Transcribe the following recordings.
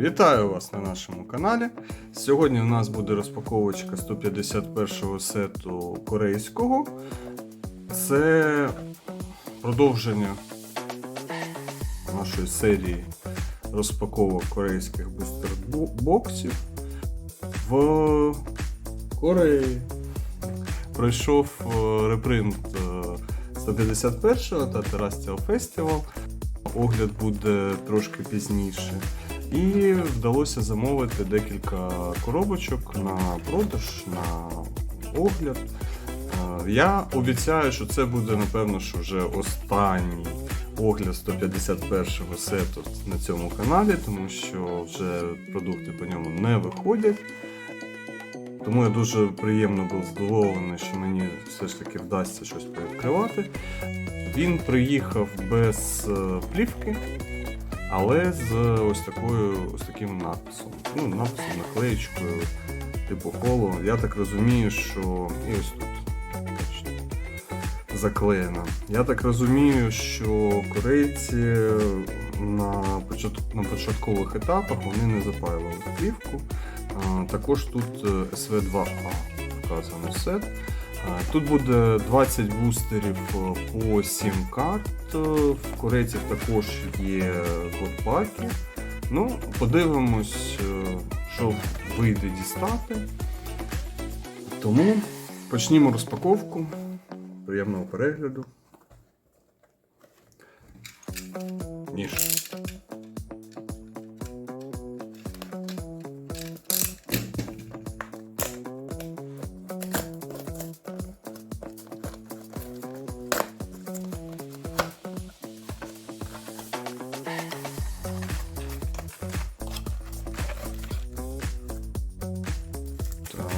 Вітаю вас на нашому каналі. Сьогодні у нас буде розпаковочка 151-го сету корейського. Це продовження нашої серії розпаковок корейських бустер-боксів в Кореї. Пройшов е, репринт е, 151-го та Terrestrial Festival. Огляд буде трошки пізніше. І вдалося замовити декілька коробочок на продаж, на огляд. Е, Я обіцяю, що це буде, напевно, що вже останній огляд 151-го сету на цьому каналі, тому що вже продукти по ньому не виходять. Тому я дуже приємно був здивований, що мені все ж таки вдасться щось відкривати. Він приїхав без е, плівки, але з ось такою ось таким надписом. Ну, надписом, наклеєчкою, типу холо. Я так розумію, що. І ось тут бачите, заклеєно. Я так розумію, що корейці на, на початкових етапах вони не запаювали плівку. Також тут е, SV2A вказано сет. Тут буде 20 бустерів е, по 7 карт. Е, В корейців також є кодпаки. Ну, подивимось, е, що вийде дістати. Тому почнімо розпаковку. Приємного перегляду. Ніж.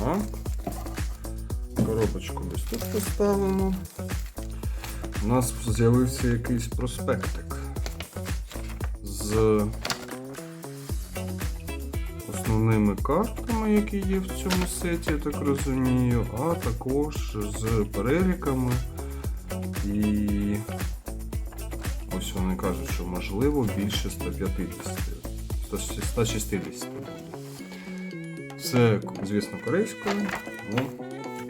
Так. Коробочку десь тут поставимо. У нас з'явився якийсь проспектик з основними картами, які є в цьому сеті, я так розумію, а також з переліками. І ось вони кажуть, що можливо більше 150, 160 Це, звісно, корейською. Ну,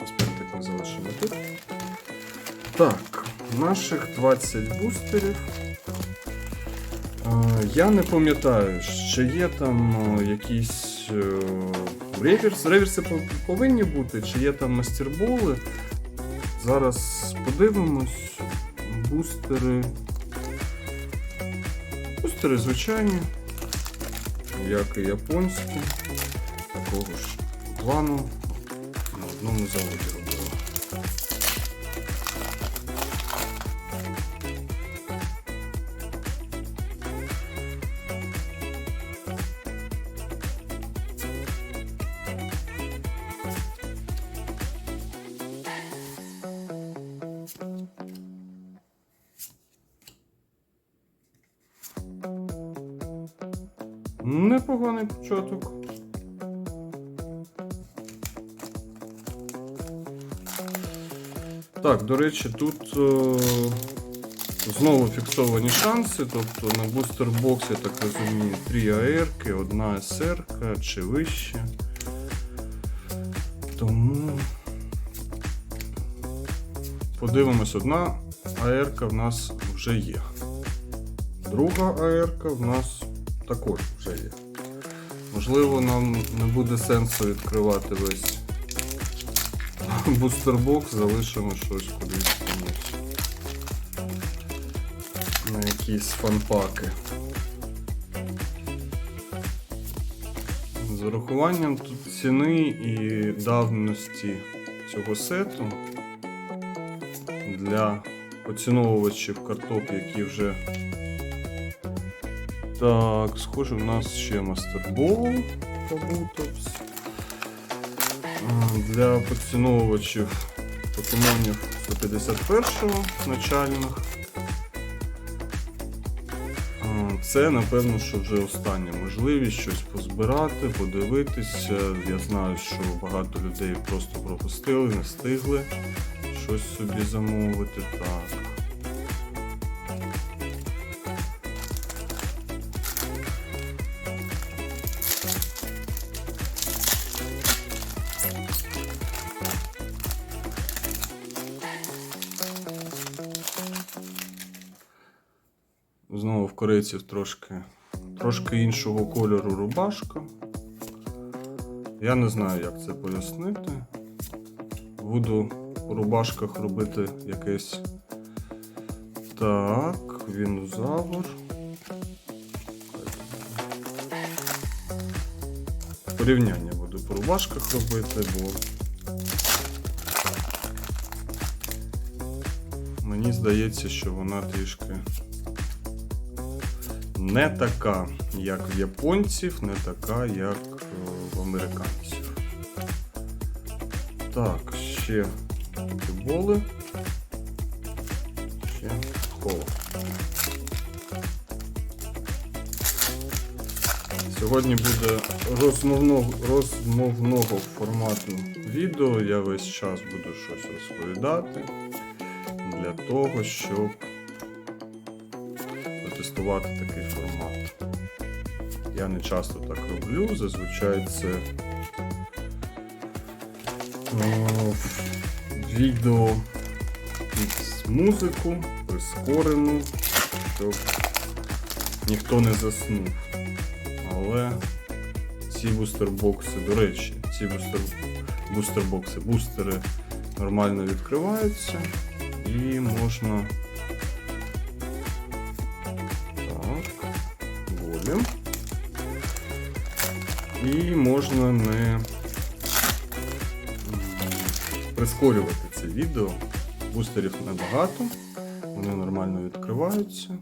аспектик ми залишимо тут. Так, наших 20 бустерів. Е, Я не пам'ятаю, чи є там е, якісь е, реверс. Реверси повинні бути, чи є там мастерболи. Зараз подивимось. Бустери. Бустери звичайні, як і японські такого ж плану на одному заводі робила. Непоганий початок. Так, до речі, тут е, знову фіксовані шанси, тобто на бустербокс, я так розумію, 3 АРки, одна СР чи вище. Тому подивимось, одна АРка в нас вже є. Друга АРка в нас також вже є. Можливо, нам не буде сенсу відкривати весь бустербокс, залишимо щось кудись. На якісь фанпаки. З урахуванням тут ціни і давності цього сету для поціновувачів карток, які вже. Так, схоже, в нас ще мастербол побутовс. Для поціновувачів покемонів 151-го начальних. Це, напевно, що вже остання можливість щось позбирати, подивитися. Я знаю, що багато людей просто пропустили, не встигли щось собі замовити. Так. Знову в корейців трошки, трошки іншого кольору рубашка. Я не знаю, як це пояснити. Буду у рубашках робити якесь. Так, вінозавр. Порівняння буду по рубашках робити, бо мені здається, що вона трішки не така, як в японців, не така, як е, в американців. Так, ще футболи. Ще кола. Сьогодні буде розмовного, розмовного формату відео. Я весь час буду щось розповідати для того, щоб протестувати такий формат. Я не часто так роблю, зазвичай це о, відео під музику, прискорену, щоб ніхто не заснув. Але ці бустербокси, до речі, ці бустер, бустербокси, бустери нормально відкриваються і можна. Волі. І можна не прискорювати це відео. Бустерів небагато, вони нормально відкриваються.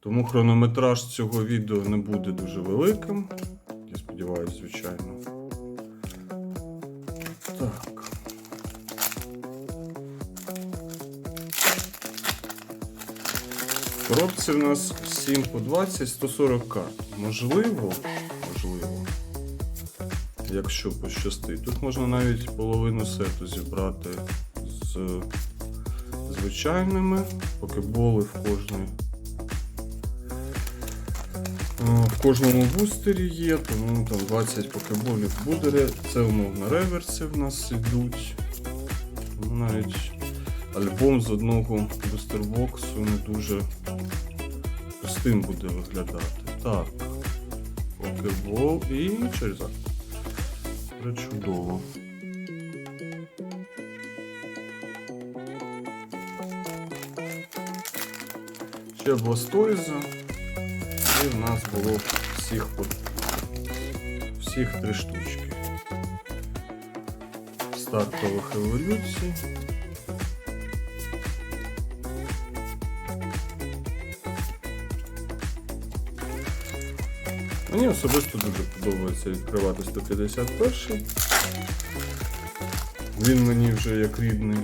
Тому хронометраж цього відео не буде дуже великим. Я сподіваюся, звичайно. Коробці в нас 7 по 20, 140 карт. Можливо, можливо, якщо пощастить. Тут можна навіть половину сету зібрати з звичайними покеболи в кожній Е, В кожному бустері є, тому там 20 покеболів буде. Це умовно реверси в нас йдуть. Навіть альбом з одного бустербоксу не дуже пустим буде виглядати. Так, покебол і черзак. Причудово. Ще Бластойза. І в нас було всіх по всіх три штучки. Стартових еволюцій. Мені особисто дуже подобається відкривати 151. Він мені вже як рідний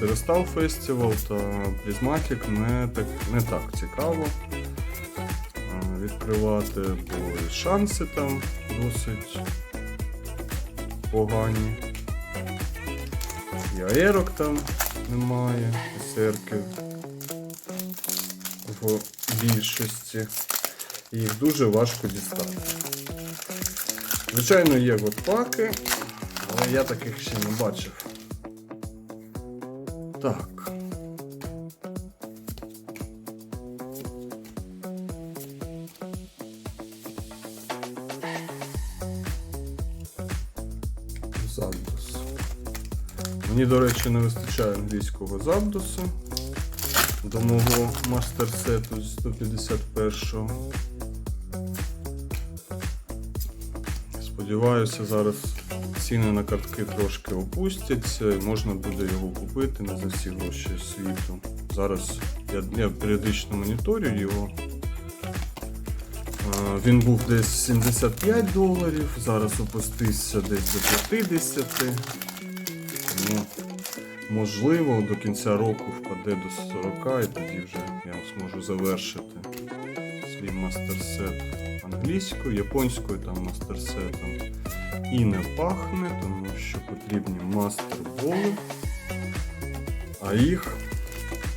Рестал Festival та Prismatic не так, не так цікаво відкривати, бо шанси там досить погані. І аерок там немає, і серки в більшості. Їх дуже важко дістати. Звичайно, є готпаки, але я таких ще не бачив. Так. Забдус. Мені, до речі, не вистачає англійського забдусу до мого мастер-сету з 151-го. Сподіваюся, зараз ціни на картки трошки опустяться і можна буде його купити не за всі гроші світу. Зараз я, я періодично моніторю його. Він був десь 75 доларів, зараз опустився десь до 50. Тому, можливо, до кінця року впаде до 40 і тоді вже я зможу завершити свій мастер-сет англійською, японською там мастер-сетом. І не пахне, тому що потрібні мастер-боли. А їх.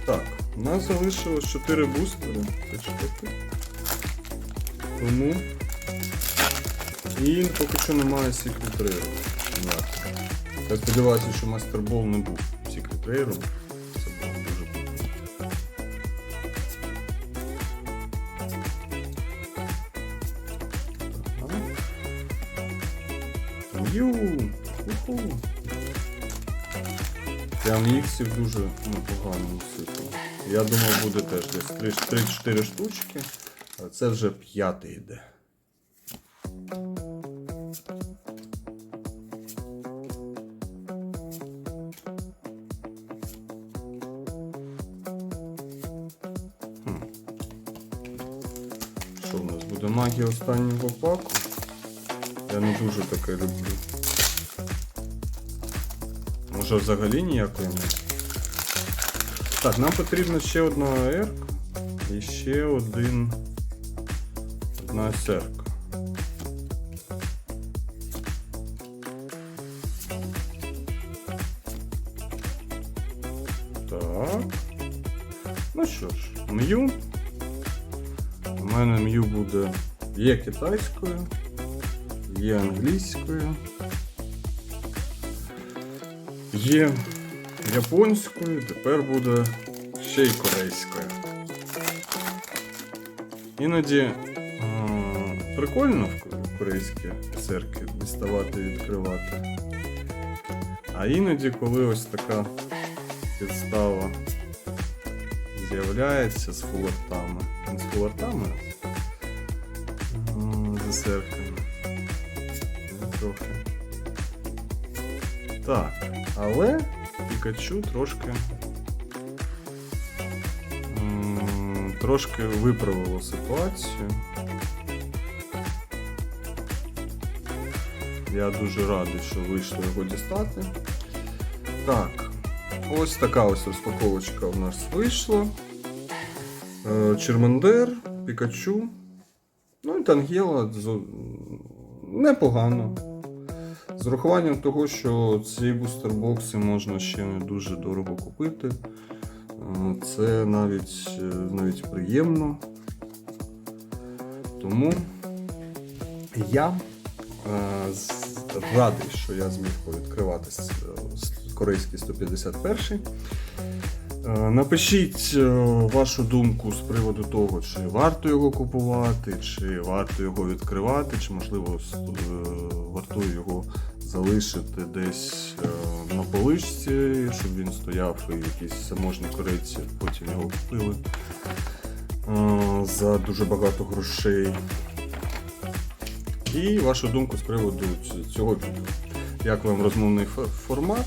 Так, у нас залишилось 4 бустери. Тому. І поки що немає Rare. Я сподіваюся, що Ball не був Rare. Це було М'ю! Уху! Прям іксів дуже непогано насипало. Я думав, буде теж десь 3-4 штучки, а це вже п'ятий йде. Що в нас буде магія останнього паку? Я не дуже таке люблю. Може взагалі ніякої не. Так, нам потрібна ще одна АР і ще один. Одна СРК. Так. Ну що ж, м'ю. У мене м'ю буде є китайською, є англійською, є японською, тепер буде ще й корейською. Іноді е, прикольно в корейські серки діставати і відкривати. А іноді, коли ось така підстава з'являється з фулартами. З фулартами, а з серками. Ну, Трохи. Так, але Пікачу трошки. Трошки виправило ситуацію. Я дуже радий, що вийшло його дістати. Так, ось така ось розпаковочка у нас вийшла. Е, Чермандер, Пікачу. Ну і Тангела непогано. З урахуванням того, що ці бустербокси можна ще не дуже дорого купити. Е, Це навіть, е, навіть приємно. Тому я е, радий, що я зміг повідкривати корейський 151. Е, Напишіть е, вашу думку з приводу того, чи варто його купувати, чи варто його відкривати, чи можливо е, вартує його залишити десь на поличці, щоб він стояв і якісь заможні корейці потім його купили за дуже багато грошей. І вашу думку з приводу цього відео. Як вам розмовний формат?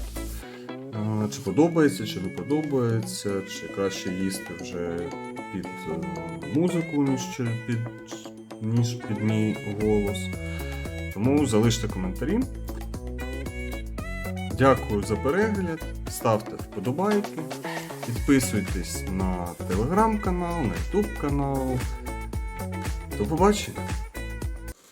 Чи подобається, чи не подобається, чи краще їсти вже під е, музику, ніж під, ніж під мій голос. Тому залиште коментарі. Дякую за перегляд. Ставте вподобайки, підписуйтесь на телеграм-канал, на ютуб канал. До побачення!